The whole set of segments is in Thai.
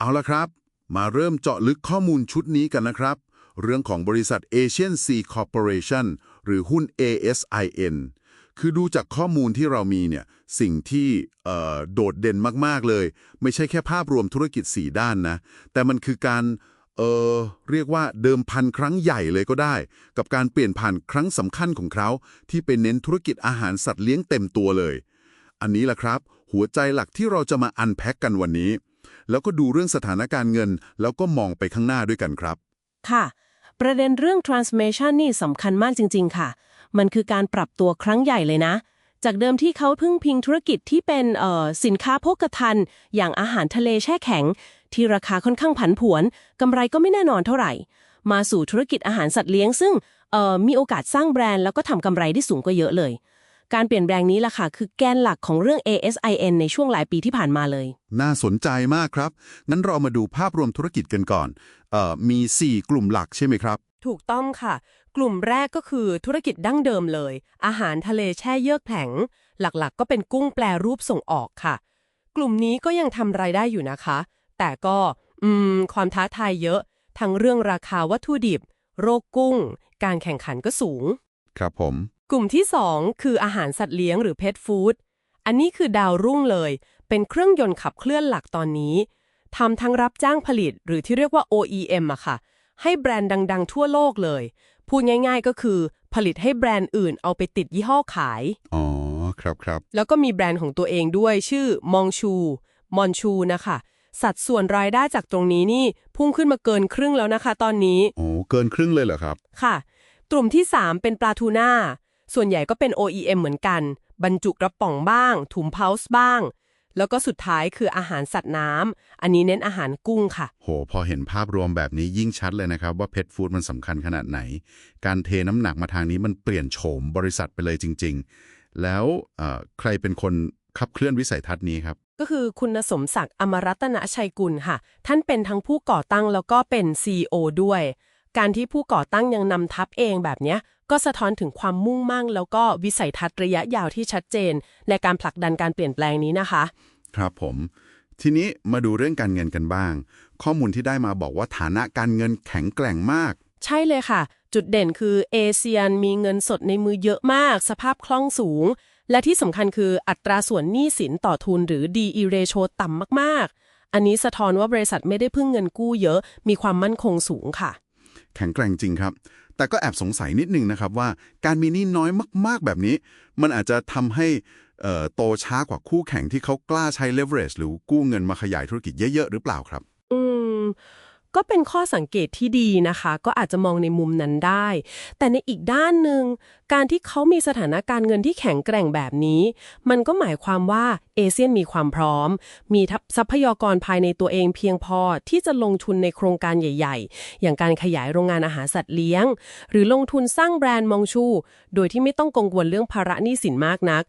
เอาละครับ มาเริ่มเจาะลึกข้อมูลชุดนี้กันนะครับ เรื่องของบริษัท Asian Sea Corporation หรือหุ้น ASIN คือดูจากข้อมูลที่เรามีเนี่ยสิ่งที่โดดเด่นมาก ๆ เลย ไม่ใช่แค่ภาพรวมธุรกิจ 4 ด้านนะ แต่มันคือการเเรียกว่าเดิมพันครั้งใหญ่เลยก็ได้ กับการเปลี่ยนผ่านครั้งสำคัญของเขา ที่เป็นเน้นธุรกิจอาหารสัตว์เลี้ยงเต็มตัวเลย อันนี้แหละครับ หัวใจหลักที่เราจะมาอันแพ็กกันวันนี้ แล้วก็ดูเรื่องสถานการณ์เงิน แล้วก็มองไปข้างหน้าด้วยกันครับ ค่ะ ประเด็นเรื่อง transformation นี่สำคัญมากจริง ๆ ค่ะ มันคือการปรับตัวครั้งใหญ่เลยนะ จากเดิมที่เขาพึ่งพิงธุรกิจที่เป็นเอ่อสินค้าโภคภัณฑ์อย่างอาหารทะเลแช่แข็ง ที่ราคาค่อนข้างผันผวนกำไรก็ไม่แน่นอนเท่าไหร่ มาสู่ธุรกิจอาหารสัตว์เลี้ยง ซึ่งเอ่อมีโอกาสสร้างแบรนด์แล้วก็ทำกำไรได้สูงกว่าเยอะเลย การเปลี่ยนแปลงนี้ล่ะค่ะ คือแกนหลักของเรื่อง ASIN ในช่วงหลายปีที่ผ่านมาเลย น่าสนใจมากครับ งั้นเรามาดูภาพรวมธุรกิจกันก่อนเอ่อมี 4 กลุ่มหลักใช่ไหมครับ ถูกต้องค่ะ กลุ่มแรกก็คือธุรกิจดั้งเดิมเลย อาหารทะเลแช่เยือกแข็งหลักๆ ก็เป็นกุ้งแปรรูปส่งออกค่ะ กลุ่มนี้ก็ยังทำรายได้อยู่นะคะ แต่ก็อืมความท้าทายเยอะ ทั้งเรื่องราคาวัตถุดิบ โรคกุ้ง การแข่งขันก็สูง ครับผม กลุ่มที่ 2 คืออาหารสัตว์เลี้ยงหรือเพ t ฟู้ด อันนี้คือดาวรุ่งเลย เป็นเครื่องยนต์ขับเคลื่อนหลักตอนนี้ ทำทั้งรับจ้างผลิตหรือที่เรียกว่า OEM อะค่ะ ให้แบรนด์ดัง ๆ ทั่วโลกเลย พูดง่าย ๆ ก็คือผลิตให้แบรนด์อื่นเอาไปติดยี่ห้อขาย อ๋อ ครับครับ แล้วก็มีแบรนด์ของตัวเองด้วยชื่อมองชู มอนชูนะคะ สัดส่วนรายได้จากตรงนี้นี่พุ่งขึ้นมาเกินครึ่งแล้วนะคะ ตอนนี้ โอ้ เกินครึ่งเลยเหรอครับ ค่ะ กลุ่มที่ 3 เป็นปลาทูน่า ส่วนใหญ่ก็เป็น OEM เหมือนกัน บรรจุกระป๋องบ้าง ถุงเพาส์บ้าง แล้วก็สุดท้ายคืออาหารสัตว์น้ำอันนี้เน้นอาหารกุ้งค่ะ โห พอเห็นภาพรวมแบบนี้ยิ่งชัดเลยนะครับ ว่าเพ t ฟู้ดมันสำคัญขนาดไหน การเทน้ำหนักมาทางนี้มันเปลี่ยนโฉมบริษัทไปเลยจริง ๆ แล้วเอ่อใครเป็นคนขับเคลื่อนวิสัยทัศน์นี้ครับก็คือคุณสมศักดิ์อมรัตนชัยกุลค่ะ ท่านเป็นทั้งผู้ก่อตั้งแล้วก็เป็น CEO ด้วย การที่ผู้ก่อตั้งยังนำทัพเองแบบเนี้ย ก็สะท้อนถึงความมุ่งมั่นแล้วก็วิสัยทัศน์ระยะยาวที่ชัดเจน ในการผลักดันการเปลี่ยนแปลงนี้นะคะ ครับผม ทีนี้มาดูเรื่องการเงินกันบ้าง ข้อมูลที่ได้มาบอกว่าฐานะการเงินแข็งแกร่งมาก ใช่เลยค่ะ จุดเด่นคือเอเชียนมีเงินสดในมือเยอะมาก สภาพคล่องสูง และที่สำคัญคืออัตราส่วนหนี้สินต่อทุนหรือ DE ratio ต่ำมากๆ อันนี้สะท้อนว่าบริษัทไม่ได้พึ่งเงินกู้เยอะ มีความมั่นคงสูงค่ะ แข็งแกร่งจริงครับ แต่ก็แอบสงสัยนิดนึงนะครับว่าการมีหนี้น้อยมากๆแบบนี้ มันอาจจะทำให้โตช้ากว่าคู่แข่งที่เขากล้าใช้เลเวอเรจหรือกู้เงินมาขยายธุรกิจเยอะๆหรือเปล่าครับ ก็เป็นข้อสังเกตที่ดีนะคะ ก็อาจจะมองในมุมนั้นได้ แต่ในอีกด้านหนึ่ง การที่เขามีสถานการณ์เงินที่แข็งแกร่งแบบนี้ มันก็หมายความว่าเอเชียนมีความพร้อม มีทรัพยากรภายในตัวเองเพียงพอที่จะลงทุนในโครงการใหญ่ ๆ อย่างการขยายโรงงานอาหารสัตว์เลี้ยง หรือลงทุนสร้างแบรนด์มองชู โดยที่ไม่ต้องกังวลเรื่องภาระหนี้สินมากนัก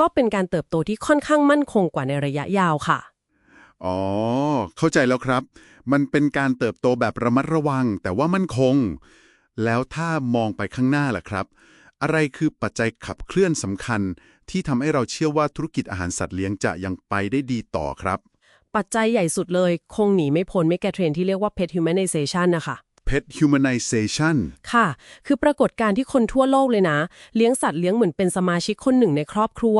ก็เป็นการเติบโตที่ค่อนข้างมั่นคงกว่าในระยะยาวค่ะ อ๋อ เข้าใจแล้วครับ มันเป็นการเติบโตแบบระมัดระวัง แต่ว่ามั่นคง แล้วถ้ามองไปข้างหน้าล่ะครับ อะไรคือปัจจัยขับเคลื่อนสำคัญ ที่ทำให้เราเชื่อว่าธุรกิจอาหารสัตว์เลี้ยงจะยังไปได้ดีต่อครับ ปัจจัยใหญ่สุดเลย คงหนีไม่พ้นไม่แกเทรนที่เรียกว่า pet humanization นะคะ pet humanization ค่ะ คือปรากฏการณ์ที่คนทั่วโลกเลยนะ เลี้ยงสัตว์เลี้ยงเหมือนเป็นสมาชิกคนหนึ่งในครอบครัว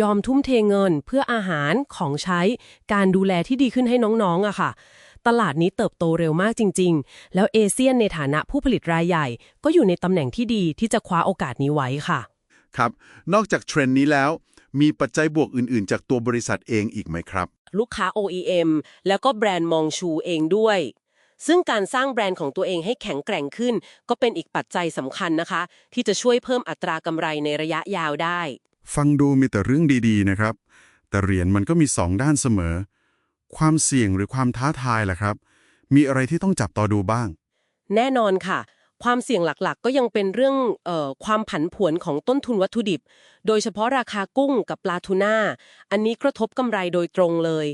ยอมทุ่มเทเงินเพื่ออาหารของใช้ การดูแลที่ดีขึ้นให้น้องๆอะค่ะ ตลาดนี้เติบโตเร็วมากจริง ๆ แล้วเอเชียนในฐานะผู้ผลิตรายใหญ่ ก็อยู่ในตำแหน่งที่ดีที่จะคว้าโอกาสนี้ไว้ค่ะ ครับ นอกจากเทรนด์นี้แล้ว มีปัจจัยบวกอื่นๆ จากตัวบริษัทเองอีกไหมครับ ลูกค้า OEM แล้วก็แบรนด์มองชูเองด้วย ซึ่งการสร้างแบรนด์ของตัวเองให้แข็งแกร่งขึ้น ก็เป็นอีกปัจจัยสำคัญนะคะ ที่จะช่วยเพิ่มอัตรากำไรในระยะยาวได้ ฟังดูมีแต่เรื่องดีๆนะครับ แต่เหรียญมันก็มีสองด้านเสมอ ความเสี่ยงหรือความท้าทายล่ะครับ มีอะไรที่ต้องจับต่อดูบ้าง แน่นอนค่ะ ความเสี่ยงหลักๆ ก็ยังเป็นเรื่องเออความผันผวนของต้นทุนวัตถุดิบ โดยเฉพาะราคากุ้งกับปลาทูน่าอันนี้กระทบกำไรโดยตรงเลย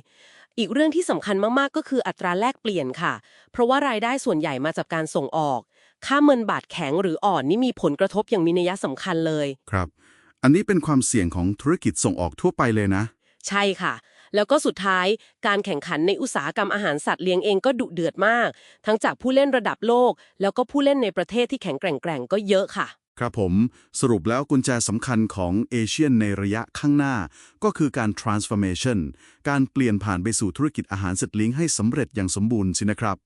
อีกเรื่องที่สำคัญมากๆ ก็คืออัตราแลกเปลี่ยนค่ะ เพราะว่ารายได้ส่วนใหญ่มาจากการส่งออก ค่าเงินบาทแข็งหรืออ่อนนี่มีผลกระทบอย่างมีนัยสำคัญเลย ครับ อันนี้เป็นความเสี่ยงของธุรกิจส่งออกทั่วไปเลยนะ ใช่ค่ะ แล้วก็สุดท้ายการแข่งขันในอุตสาหกรรมอาหารสัตว์เลี้ยงเองก็ดุเดือดมาก ทั้งจากผู้เล่นระดับโลก แล้วก็ผู้เล่นในประเทศที่แข็งแกร่งๆก็เยอะค่ะ ครับผม สรุปแล้วกุญแจสำคัญของเอเชียนในระยะข้างหน้า ก็คือการ transformation การเปลี่ยนผ่านไปสู่ธุรกิจอาหารสัตว์เลี้ยงให้สำเร็จอย่างสมบูรณ์สินะครับ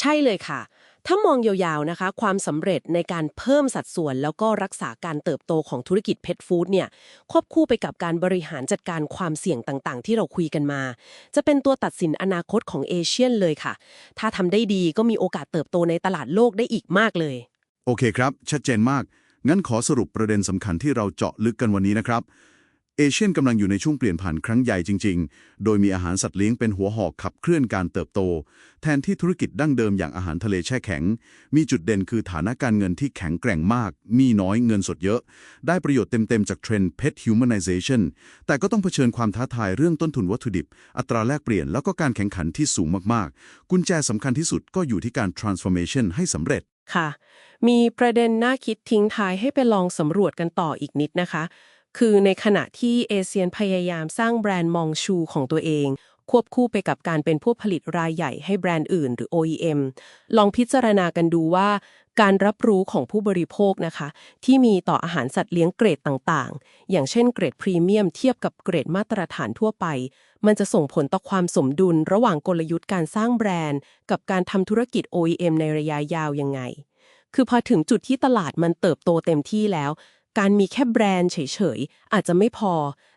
ใช่เลยค่ะ ถ้ามองยาวๆนะคะ ความสำเร็จในการเพิ่มสัดส่วน แล้วก็รักษาการเติบโตของธุรกิจเพ t ฟู้ดเนี่ยควบคู่ไปกับการบริหารจัดการความเสี่ยงต่างๆ ที่เราคุยกันมา จะเป็นตัวตัดสินอนาคตของเอเชียนเลยค่ะ ถ้าทำได้ดีก็มีโอกาสเติบโตในตลาดโลกได้อีกมากเลย โอเคครับ ชัดเจนมาก งั้นขอสรุปประเด็นสำคัญที่เราเจาะลึกกันวันนี้นะครับ เอเชียนกำลังอยู่ในช่วงเปลี่ยนผ่านครั้งใหญ่จริง ๆ โดยมีอาหารสัตว์เลี้ยงเป็นหัวหอกขับเคลื่อนการเติบโต แทนที่ธุรกิจดั้งเดิมอย่างอาหารทะเลแช่แข็ง มีจุดเด่นคือฐานะการเงินที่แข็งแกร่งมาก มีน้อยเงินสดเยอะ ได้ประโยชน์เต็ม ๆ จากเทรนด์ pet humanization แต่ก็ต้องเผชิญความท้าทายเรื่องต้นทุนวัตถุดิบ อัตราแลกเปลี่ยนแล้วก็การแข่งขันที่สูงมากๆ กุญแจสำคัญที่สุดก็อยู่ที่การ transformation ให้สำเร็จ ค่ะ มีประเด็นน่าคิดทิ้งท้ายให้ไปลองสำรวจกันต่ออีกนิดนะคะ คือในขณะที่เอเชียนพยายามสร้างแบรนด์มองชูของตัวเอง ควบคู่ไปกับการเป็นผู้ผลิตรายใหญ่ให้แบรนด์อื่นหรือ OEM ลองพิจารณากันดูว่าการรับรู้ของผู้บริโภคนะคะ ที่มีต่ออาหารสัตว์เลี้ยงเกรดต่างๆ อย่างเช่นเกรดพรีเมียมเทียบกับเกรดมาตรฐานทั่วไป มันจะส่งผลต่อความสมดุลระหว่างกลยุทธ์การสร้างแบรนด์ กับการทำธุรกิจ OEM ในระยะยาวยังไง คือพอถึงจุดที่ตลาดมันเติบโตเต็มที่แล้ว การมีแค่แบรนด์เฉยๆอาจจะไม่พอ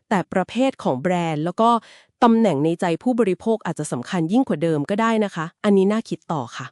แต่ประเภทของแบรนด์แล้วก็ ตำแหน่งในใจผู้บริโภคอาจจะสำคัญยิ่งกว่าเดิมก็ได้นะคะ อันนี้น่าคิดต่อค่ะ